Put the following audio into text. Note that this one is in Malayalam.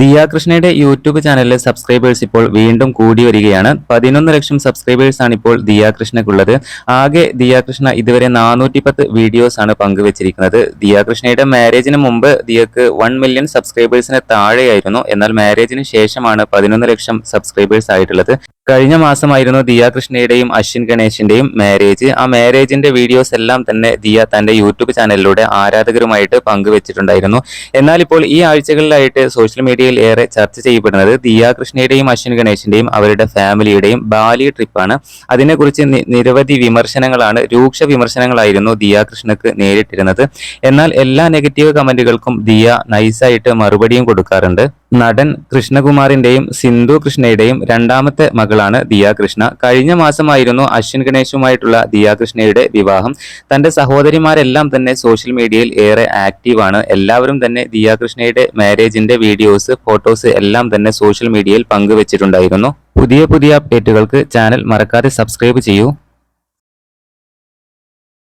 ദിയ കൃഷ്ണയുടെ യൂട്യൂബ് ചാനലിലെ സബ്സ്ക്രൈബേഴ്സ് ഇപ്പോൾ വീണ്ടും കൂടി വരികയാണ്. പതിനൊന്ന് ലക്ഷം സബ്സ്ക്രൈബേഴ്സ് ആണ് ഇപ്പോൾ ദിയ കൃഷ്ണക്കുള്ളത് ആകെ ദിയ കൃഷ്ണ ഇതുവരെ നാനൂറ്റി പത്ത് വീഡിയോസ് ആണ് പങ്കുവച്ചിരിക്കുന്നത്. ദിയ കൃഷ്ണയുടെ മാരേജിന് മുമ്പ് ദിയക്ക് വൺ മില്യൺ സബ്സ്ക്രൈബേഴ്സിന് താഴെയായിരുന്നു. എന്നാൽ മാരേജിന് ശേഷമാണ് പതിനൊന്ന് ലക്ഷം സബ്സ്ക്രൈബേഴ്സ് ആയിട്ടുള്ളത്. കഴിഞ്ഞ മാസമായിരുന്നു ദിയ കൃഷ്ണയുടെയും അശ്വിൻ ഗണേശിന്റെയും മാരേജ് ആ മാരേജിന്റെ വീഡിയോസ് എല്ലാം തന്നെ ദിയ തന്റെ യൂട്യൂബ് ചാനലിലൂടെ ആരാധകരുമായിട്ട് പങ്കുവച്ചിട്ടുണ്ടായിരുന്നു. എന്നാൽ ഇപ്പോൾ ഈ ആഴ്ചകളിലായിട്ട് സോഷ്യൽ മീഡിയയിൽ ഏറെ ചർച്ച ചെയ്യപ്പെടുന്നത് ദിയ കൃഷ്ണയുടെയും അശ്വിൻ ഗണേശിന്റെയും അവരുടെ ഫാമിലിയുടെയും ബാലി ട്രിപ്പാണ് അതിനെക്കുറിച്ച് നിരവധി വിമർശനങ്ങളാണ് രൂക്ഷ വിമർശനങ്ങളായിരുന്നു ദിയ കൃഷ്ണക്ക് നേരിട്ടിരുന്നത്. എന്നാൽ എല്ലാ നെഗറ്റീവ് കമന്റുകൾക്കും ദിയ നൈസായിട്ട് മറുപടിയും കൊടുക്കാറുണ്ട്. നടൻ കൃഷ്ണകുമാറിന്റെയും സിന്ധു കൃഷ്ണയുടെയും രണ്ടാമത്തെ മകളാണ് ദിയ കൃഷ്ണ കഴിഞ്ഞ മാസമായിരുന്നു അശ്വിൻ ഗണേശുമായിട്ടുള്ള ദിയ കൃഷ്ണയുടെ വിവാഹം. തന്റെ സഹോദരിമാരെല്ലാം തന്നെ സോഷ്യൽ മീഡിയയിൽ ഏറെ ആക്റ്റീവാണ് എല്ലാവരും തന്നെ ദിയ കൃഷ്ണയുടെ മാരേജിന്റെ വീഡിയോസ് ഫോട്ടോസ് എല്ലാം തന്നെ സോഷ്യൽ മീഡിയയിൽ പങ്കുവച്ചിട്ടുണ്ടായിരുന്നു. പുതിയ പുതിയ അപ്ഡേറ്റുകൾക്ക് ചാനൽ മറക്കാതെ സബ്സ്ക്രൈബ് ചെയ്യൂ.